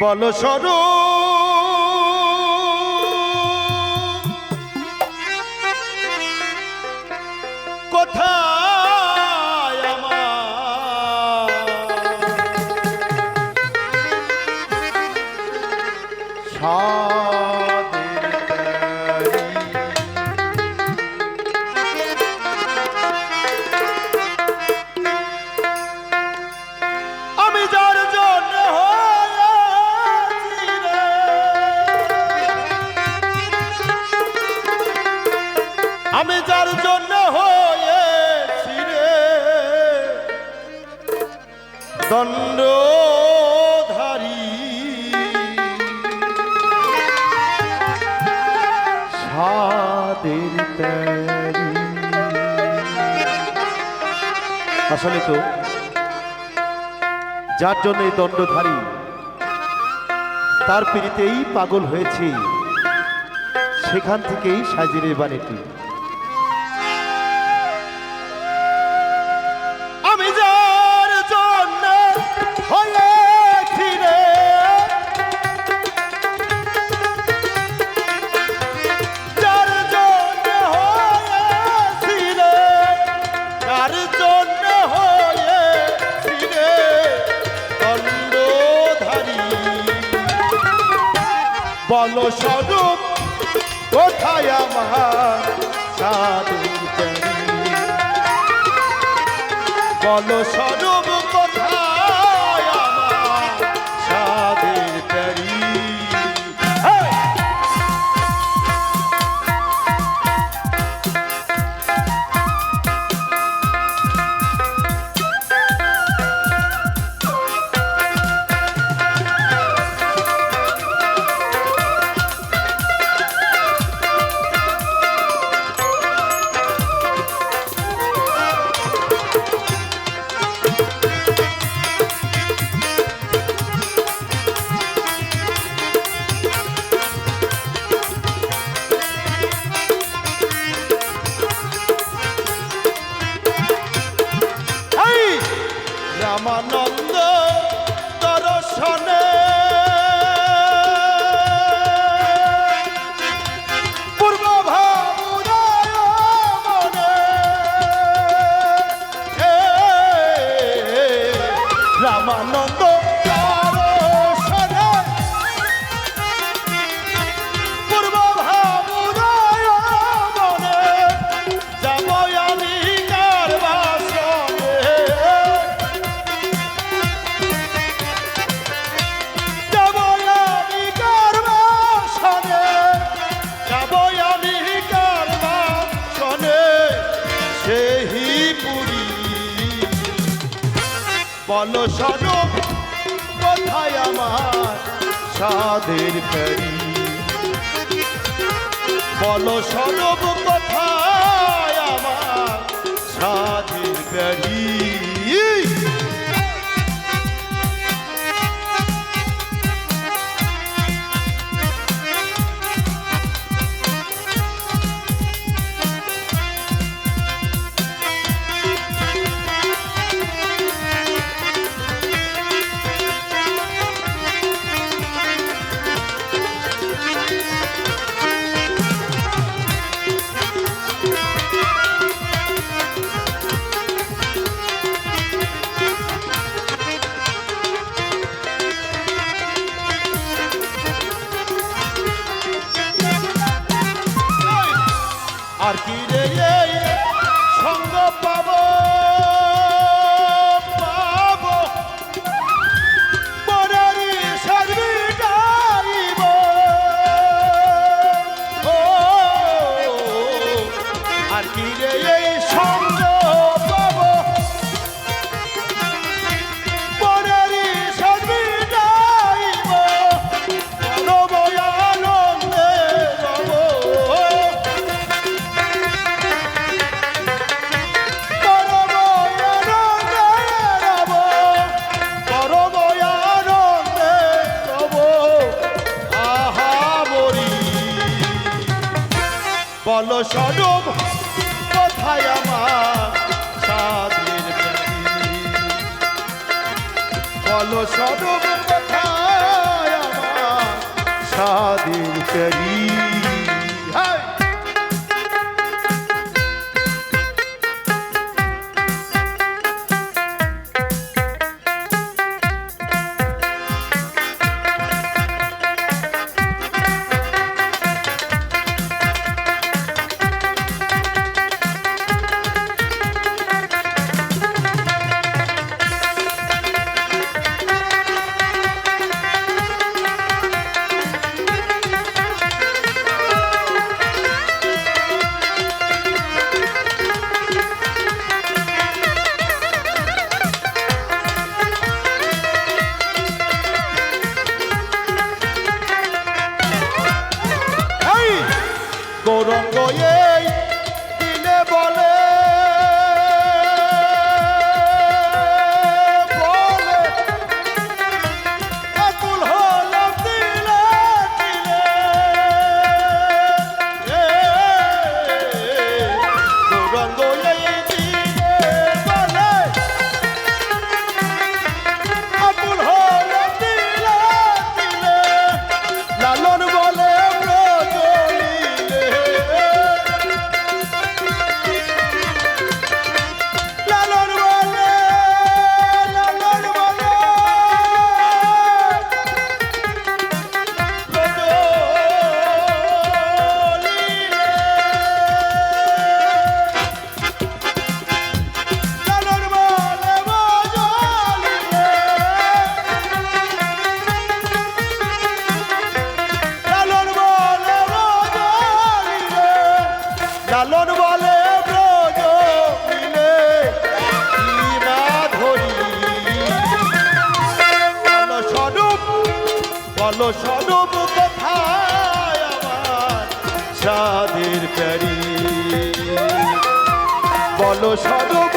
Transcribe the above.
বল সরু। কোথায় দণ্ডধারী। আসলে তো, যার জন্য এই দণ্ডধারী, তার পিড়িতেই পাগল হয়েছে, সেখান থেকেই সাজিরে বাণীটি বল স্বরূপ কোথায় আমার সাধু? বল স্বরূপ রামানন্দ দর্শনে মনে রামানন্দ বল স্বরূপ কোথায় আমার সাধের ফেরি? বলো স্বরূপ কোথায় আমার সাধের ফেরি? বলো স্বরূপ কোথায় আমার সাধের বলো স্বরূপ কোথায় আমার সাধের চরী বল স্বরূপ কোথায় আমার? সাদের প্যারি। বলো স্বরূপ